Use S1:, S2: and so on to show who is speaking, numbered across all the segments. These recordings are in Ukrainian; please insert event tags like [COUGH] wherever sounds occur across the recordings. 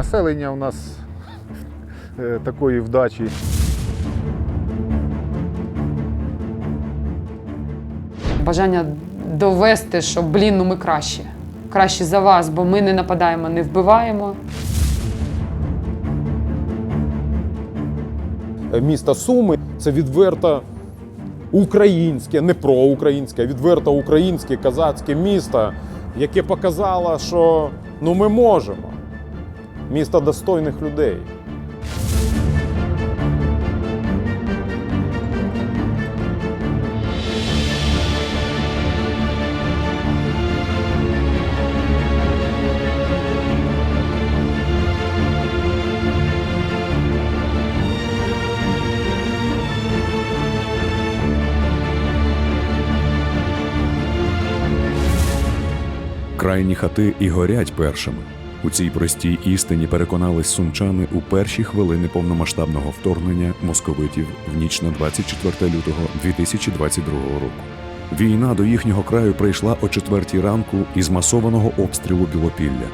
S1: населення у нас е, такої вдачі.
S2: Бажання довести, що блін, ну ми кращі. Краще за вас, бо ми не нападаємо, не вбиваємо.
S3: міста Суми це відверто українське, не проукраїнське, а відверто українське казацьке місто, яке показало, що ну ми можемо. Місто достойних людей.
S4: Крайні хати і горять першими. У цій простій істині переконались сумчани у перші хвилини повномасштабного вторгнення московитів в ніч на 24 лютого 2022 року. Війна до їхнього краю прийшла о четвертій ранку із масованого обстрілу Білопілля.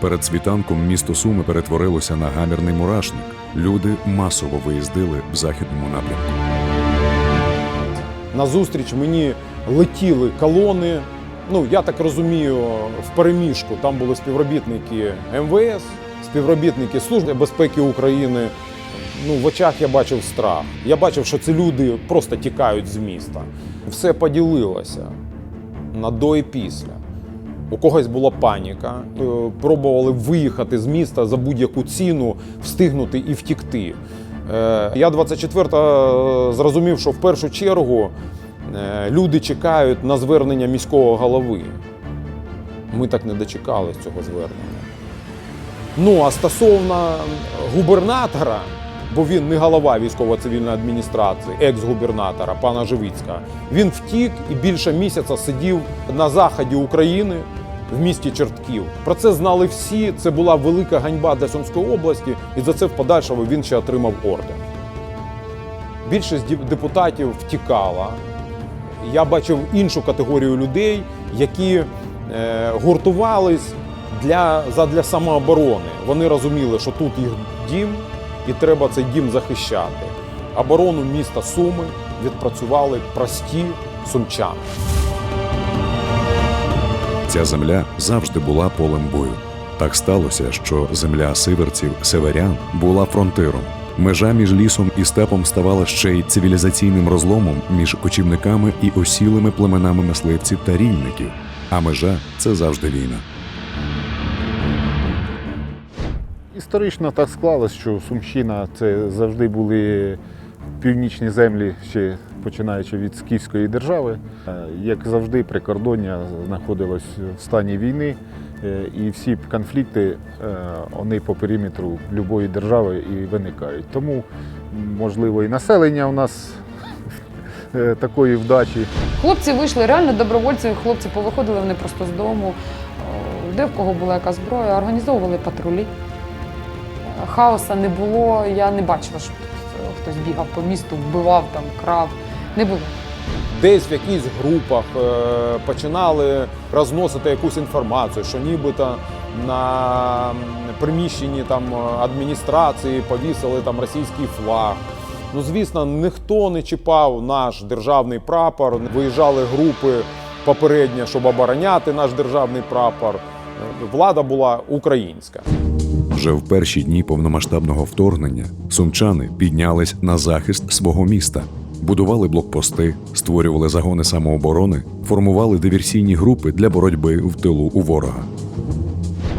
S4: Перед світанком місто Суми перетворилося на гамірний мурашник. Люди масово виїздили в західному напрямку.
S3: Назустріч мені летіли колони. Ну, я так розумію, в переміжку там були співробітники МВС, співробітники Служби безпеки України. Ну, в очах я бачив страх. Я бачив, що ці люди просто тікають з міста. Все поділилося на до і після. У когось була паніка, е, пробували виїхати з міста за будь-яку ціну, встигнути і втікти. Е, Я 24-го зрозумів, що в першу чергу е, люди чекають на звернення міського голови. Ми так не дочекались цього звернення. Ну а стосовно губернатора, бо він не голова військово-цивільної адміністрації, екс-губернатора пана Живицька, він втік і більше місяця сидів на заході України в місті Чертків. Про це знали всі. Це була велика ганьба для Сумської області, і за це в подальшому він ще отримав орден. Більшість депутатів втікала. Я бачив іншу категорію людей, які е, гуртувались для, задля самооборони. Вони розуміли, що тут їх дім і треба цей дім захищати. Оборону міста Суми відпрацювали прості сумчани.
S4: Ця земля завжди була полем бою. Так сталося, що земля сиверців северян була фронтиром. Межа між лісом і степом ставала ще й цивілізаційним розломом між кочівниками і осілими племенами мисливців та рільників. А межа це завжди війна.
S1: Історично так склалось, що Сумщина це завжди були північні землі, ще починаючи від Скіфської держави. Е, Як завжди, прикордоння знаходилось в стані війни, і всі конфлікти е, вони по периметру будь-якої держави і виникають. Тому, можливо, і населення у нас е, такої вдачі.
S2: Хлопці вийшли реально добровольці, хлопці повиходили вони просто з дому, де в кого була яка зброя, організовували патрулі. Хаоса не було, я не бачила, тут хтось бігав по місту, вбивав там, крав. Не було.
S3: Десь в якихось групах е, починали розносити якусь інформацію, що нібито на приміщенні там адміністрації повісили там російський флаг. Ну, звісно, ніхто не чіпав наш державний прапор. Виїжджали групи попередньо, щоб обороняти наш державний прапор. Влада була українська.
S4: Вже в перші дні повномасштабного вторгнення сумчани піднялись на захист свого міста, будували блокпости, створювали загони самооборони, формували диверсійні групи для боротьби в тилу у ворога.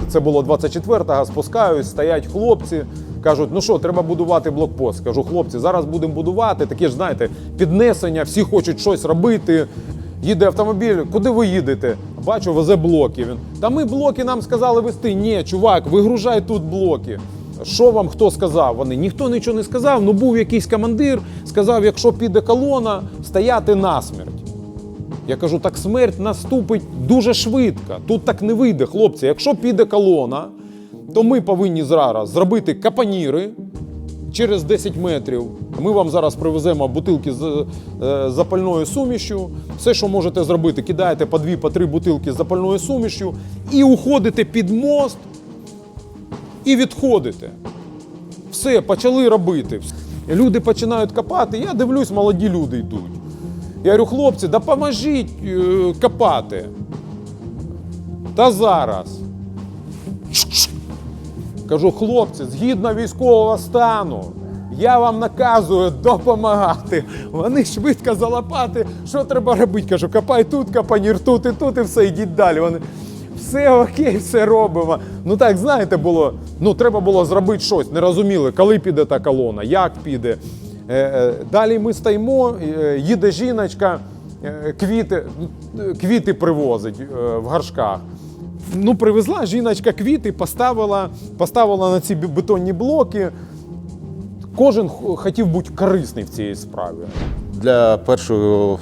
S3: Це було 24-го, спускаюсь, стоять хлопці. Кажуть, ну що, треба будувати блокпост. Кажу, хлопці, зараз будемо будувати. Таке ж, знаєте, піднесення, всі хочуть щось робити. Їде автомобіль, куди ви їдете? Бачу, везе блоки. Він. Та ми блоки нам сказали вести. Ні, чувак, вигружай тут блоки. Що вам хто сказав? Вони ніхто нічого не сказав. Ну був якийсь командир, сказав, якщо піде колона, стояти насмерть. Я кажу, так смерть наступить дуже швидко. Тут так не вийде, хлопці. Якщо піде колона, то ми повинні зараз зробити капаніри через 10 метрів. Ми вам зараз привеземо бутилки з е, запальною сумішю. Все, що можете зробити, кидаєте по дві, по три бутилки з запальною сумішю і уходите під мост і відходите. Все, почали робити. Люди починають копати. Я дивлюсь, молоді люди йдуть. Я говорю, хлопці, допоможіть е, копати. Та зараз. Кажу, хлопці, згідно військового стану, я вам наказую допомагати. Вони швидко за лопати. Що треба робити? Кажу, копай тут, капанір тут і тут, і все, йдіть далі. Вони все окей, все робимо. Ну так, знаєте, було. Ну, треба було зробити щось. Не розуміли, коли піде та колона, як піде. Е, е, Далі ми стоїмо, е, їде жіночка, квіти, квіти привозить в горшках. Ну, привезла жіночка квіти, поставила, поставила на ці бетонні блоки. Кожен хотів бути корисний в цій справі.
S1: Для першого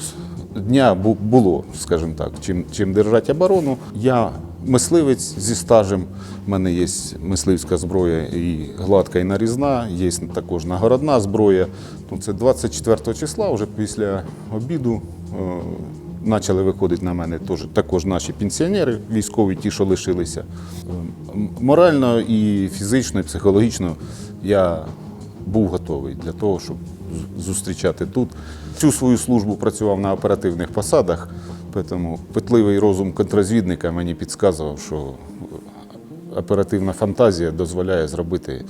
S1: дня було, скажімо так, чим, чим держати оборону. Я мисливець зі стажем. У мене є мисливська зброя і гладка, і нарізна, є також нагородна зброя. Ну, це 24 числа, вже після обіду. е, Почали виходити на мене також наші пенсіонери, військові, ті, що лишилися. М- Морально і фізично, і психологічно я був готовий для того, щоб зустрічати тут. Всю свою службу працював на оперативних посадах, тому питливий розум контрозвідника мені підказував, що оперативна фантазія дозволяє зробити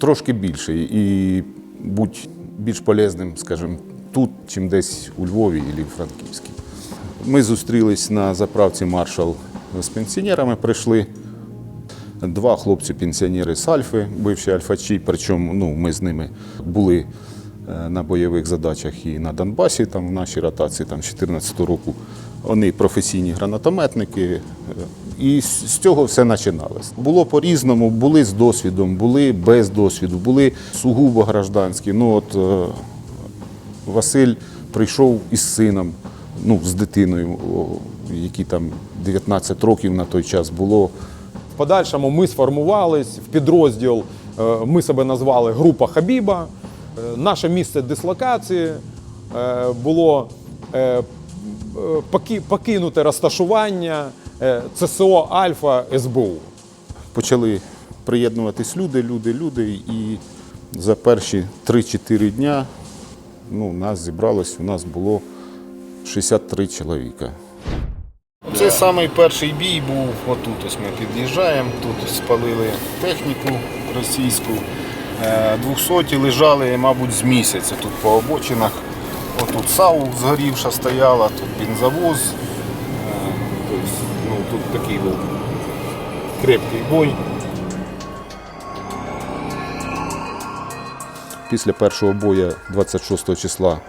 S1: трошки більше і бути більш полезним, скажімо, тут, чим десь у Львові або в Франківській. Ми зустрілись на заправці маршал з пенсіонерами, прийшли. Два хлопці-пенсіонери з Альфи, бивші альфачі, причому ну, ми з ними були е, на бойових задачах і на Донбасі, там в нашій ротації там, з 2014 року. Вони професійні гранатометники. е, І з цього все починалось. Було по-різному, були з досвідом, були без досвіду, були сугубо гражданські. Ну, от, е, Василь прийшов із сином, ну, з дитиною, о, якій там 19 років на той час було.
S3: В подальшому ми сформувались в підрозділ. е, Ми себе назвали Група Хабіба. Наше місце дислокації було е, поки- покинуте розташування е, ЦСО Альфа СБУ.
S1: почали приєднуватись люди, люди, люди. І за перші 3-4 дня ну, нас зібралось, у нас було 63 чоловіка. Це самий перший бій був отут. Ось ми під'їжджаємо, тут спалили техніку російську. Е, 200 лежали, мабуть, з місяця тут по обочинах. Отут САУ згорівша стояла, тут бензовоз. Е, тобто, ну, тут такий був крепкий бой. Після першого бою 26 числа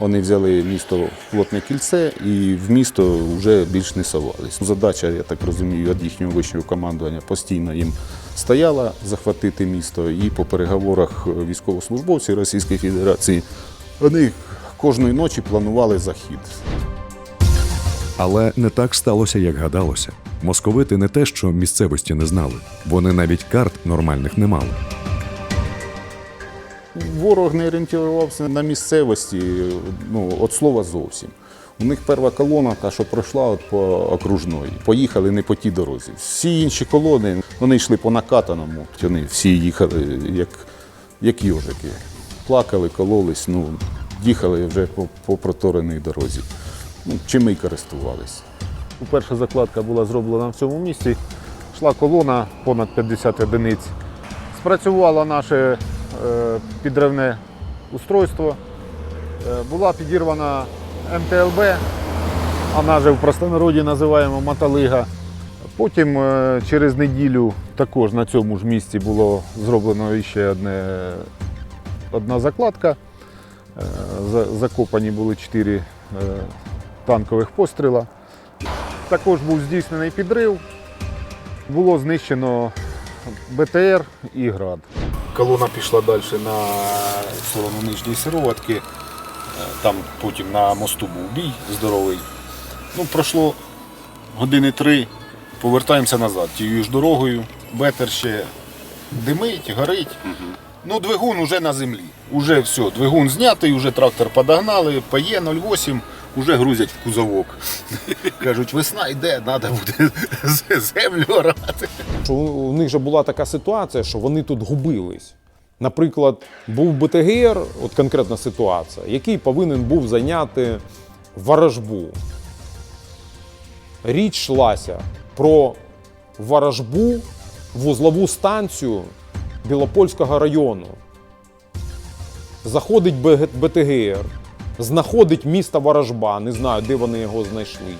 S1: вони взяли місто в плотне кільце і в місто вже більш не совались. Задача, я так розумію, від їхнього вищого командування постійно їм стояла захватити місто. І по переговорах військовослужбовців Російської Федерації вони кожної ночі планували захід.
S4: Але не так сталося, як гадалося. Московити не те, що місцевості не знали, вони навіть карт нормальних не мали.
S1: Ворог не орієнтувався на місцевості, ну, от слова зовсім. У них перша колона, та, що пройшла от по окружної, поїхали не по тій дорозі. Всі інші колони вони йшли по накатаному. Вони всі їхали як, як йожики. Плакали, кололись, ну, їхали вже по, по протореній дорозі. Ну, чим ми й користувалися. Перша закладка була зроблена в цьому місці. Йшла колона понад 50 одиниць. Спрацювало наше е, підривне устройство. Е, була підірвана МТЛБ, вона же в простонароді називаємо Маталига. Потім е, через неділю також на цьому ж місці було зроблено ще одне, одна закладка. Е, за- Закопані були чотири е, танкових постріла. Також був здійснений підрив. Було знищено БТР і град. Колона пішла далі на сторону нижньої сироватки. Е, Там потім на мосту був бій здоровий. Ну, пройшло години три, повертаємося назад тією ж дорогою. Бетер ще димить, горить. Ну, двигун уже на землі. Уже все, двигун знятий, уже трактор подогнали, ПЕ 08, Уже грузять в кузовок. [LAUGHS] Кажуть, весна йде, треба буде землю орати.
S3: Що у них же була така ситуація, що вони тут губились. Наприклад, був БТГР, от конкретна ситуація, який повинен був зайняти ворожбу. Річ йшлася про ворожбу вузлову станцію Білопольського району. Заходить БТГР, знаходить місто Ворожба, не знаю, де вони його знайшли.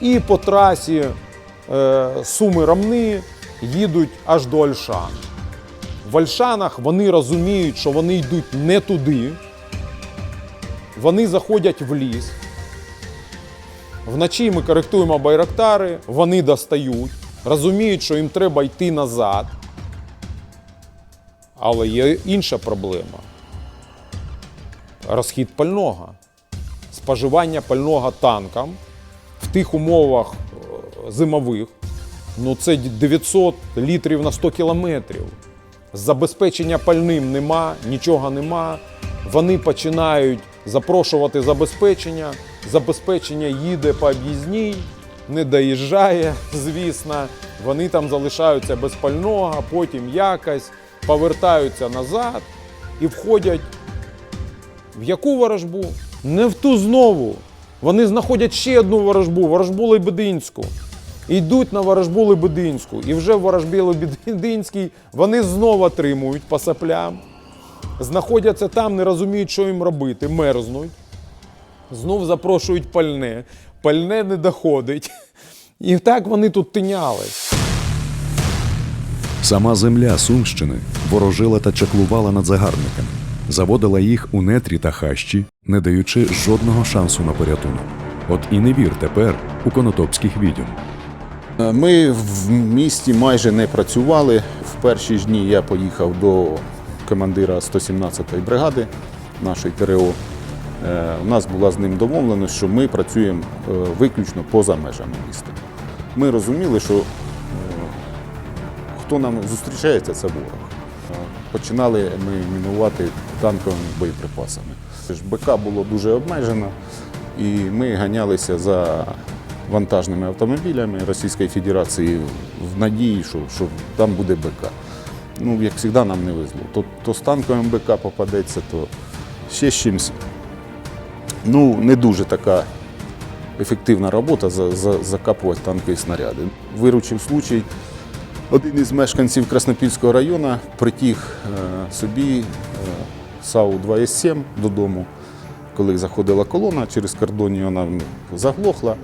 S3: І по трасі е, Суми Рамни їдуть аж до Ольшан. В Ольшанах вони розуміють, що вони йдуть не туди. Вони заходять в ліс. Вночі ми коректуємо байрактари, вони достають, розуміють, що їм треба йти назад. Але є інша проблема. Розхід пального. Споживання пального танкам в тих умовах е, зимових, ну це 900 літрів на 100 кілометрів. Забезпечення пальним нема, нічого нема. Вони починають запрошувати забезпечення. Забезпечення їде по об'їзній, не доїжджає, [LAUGHS] звісно. Вони там залишаються без пального, потім якось повертаються назад і входять в яку ворожбу? Не в ту знову. Вони знаходять ще одну ворожбу, ворожбу Лебединську. Йдуть на ворожбу Лебединську. І вже в ворожбі Лебединській вони знову отримують по саплям. Знаходяться там, не розуміють, що їм робити, мерзнуть. Знов запрошують пальне. Пальне не доходить. І так вони тут тинялись.
S4: Сама земля Сумщини ворожила та чаклувала над загарбниками, заводила їх у нетрі та хащі, не даючи жодного шансу на порятунок. От і не вір тепер у конотопських відьом.
S1: Ми в місті майже не працювали. В перші ж дні я поїхав до командира 117-ї бригади нашої ТРО. Е, У нас була з ним домовленість, що ми працюємо е, виключно поза межами міста. Ми розуміли, що е, хто нам зустрічається, це ворог. Починали ми мінувати танковими боєприпасами. БК було дуже обмежено, і ми ганялися за вантажними автомобілями Російської Федерації в надії, що, що там буде БК. Ну, як завжди, нам не везло. То, то з танковим БК попадеться, то ще з чимось. Ну, не дуже така ефективна робота за, за, закапувати танкові снаряди. Виручив случай. Один із мешканців Краснопільського району притіг е, собі е, САУ-2С7 додому, коли заходила колона через кордон, вона заглохла,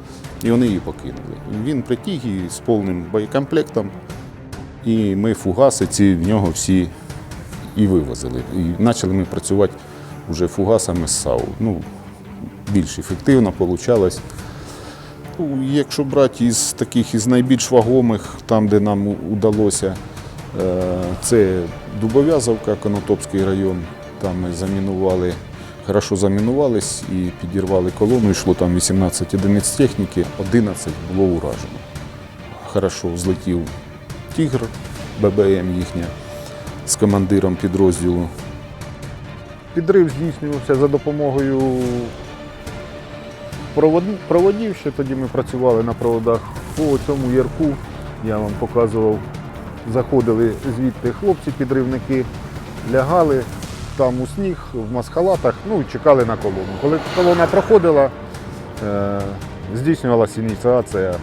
S1: і вони її покинули. Він притіг і з повним боєкомплектом, і ми фугаси ці в нього всі і вивозили. І почали ми працювати вже фугасами з САУ. Ну, більш ефективно вийшло. Ну, Якщо брати із таких із найбільш вагомих, там, де нам удалося, е, це Дубов'язовка, Конотопський район. Там ми замінували, хорошо замінувались і підірвали колону. Йшло там 18 одиниць техніки, 11 було уражено. Хорошо взлетів Тігр, ББМ їхня з командиром підрозділу. Підрив здійснювався за допомогою проводів, ще тоді ми працювали на проводах по цьому ярку. Я вам показував, заходили звідти хлопці-підривники, лягали там у сніг, в маскалатах, ну і чекали на колону. Коли колона проходила, е, здійснювалася ініціація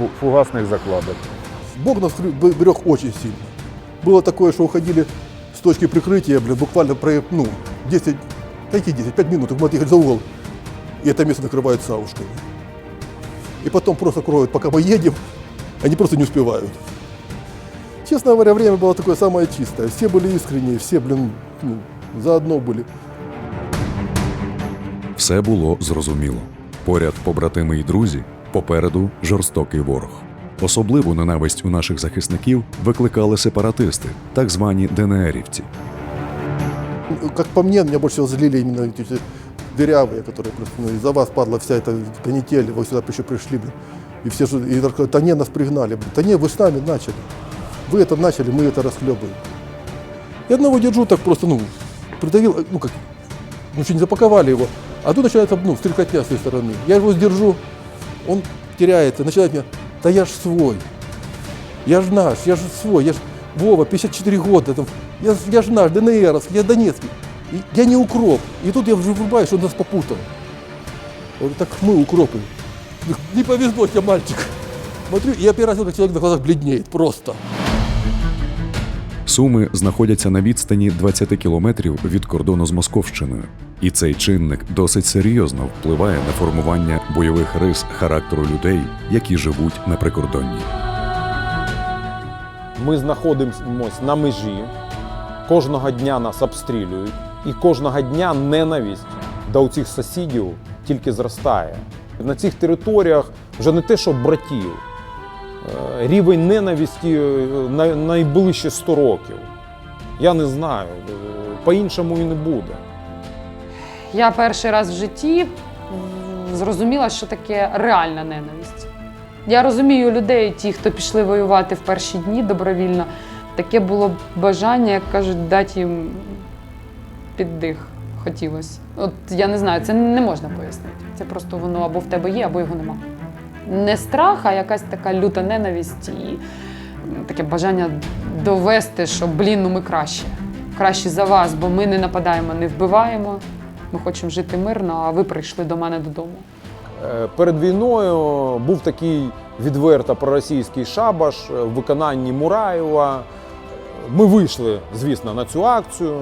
S1: фу- фугасних закладок.
S5: Бог нас хрю- б- берег очень сильно. Было такое, что уходили с точки прикрытия, блин, буквально про, ну, 10, дайте 10, 5 минут, и мы отъехали за угол, и это место накрывают савушками. И потом просто кроют, пока мы едем, они просто не успевают. Честно говоря, время было такое самое чистое. Все были искренние, все, блин, ну, заодно были.
S4: Все було зрозуміло. Поряд побратими й друзі, попереду жорстокий ворог. Особливу ненависть у наших захисників викликали сепаратисти, так звані ДНРівці.
S5: Как по мне, меня больше всего злили именно эти дырявые, которые просто, ну, из-за вас падла вся эта канитель, вы сюда еще пришли, блин. И все же, и так, да не, нас пригнали, блин. Да не, вы с нами начали. Вы это начали, мы это расхлебываем. И одного держу так просто, ну, придавил, ну как, ну что не запаковали его, А тут начинается ну, стрелкотня с той стороны. Я его сдержу, он теряется, начинает меня, да я ж свой, я ж наш, я ж свой, я ж Вова, 54 года, там, я, я ж наш, ДНРовский, я донецкий. И я не укроп. И тут я уже врубаюсь, что он нас попутал. Я говорю, так мы укропы. Не повезло тебе, мальчик. Смотрю, и я первый раз видел, как человек на глазах бледнеет, просто.
S4: Суми знаходяться на відстані 20 кілометрів від кордону з Московщиною, і цей чинник досить серйозно впливає на формування бойових рис характеру людей, які живуть на прикордонні.
S3: Ми знаходимося на межі, кожного дня нас обстрілюють, і кожного дня ненависть до цих сусідів тільки зростає. На цих територіях вже не те, що братів, е, рівень ненависті е, найближче 100 років. Я не знаю, е, по-іншому і не буде.
S2: Я перший раз в житті зрозуміла, що таке реальна ненависть. Я розумію людей, ті, хто пішли воювати в перші дні добровільно. Таке було бажання, як кажуть, дати їм піддих. Хотілося. От я не знаю, це не можна пояснити. Це просто воно або в тебе є, або його нема. Не страх, а якась така люта ненависть і таке бажання довести, що блін, ну ми краще. Краще за вас, бо ми не нападаємо, не вбиваємо. Ми хочемо жити мирно, а ви прийшли до мене додому.
S3: Е, Перед війною був такий відверто проросійський шабаш в виконанні Мураєва. Ми вийшли, звісно, на цю акцію.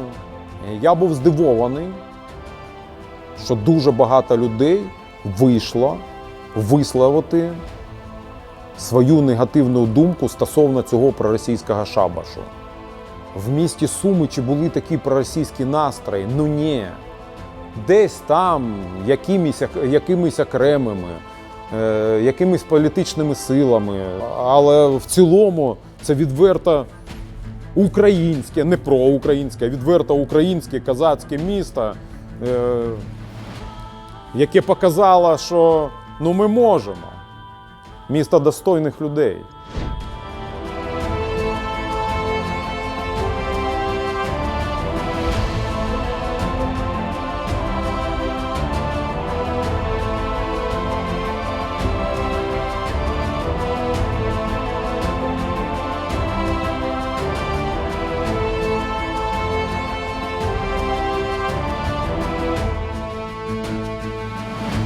S3: Я був здивований, що дуже багато людей вийшло висловити свою негативну думку стосовно цього проросійського шабашу. В місті Суми чи були такі проросійські настрої? Ну ні десь там якимись, якимись окремими, е, якимись політичними силами. Але в цілому це відверто українське, не проукраїнське, а відверто українське казацьке місто, е, яке показало, що ну, ми можемо. Місто достойних людей.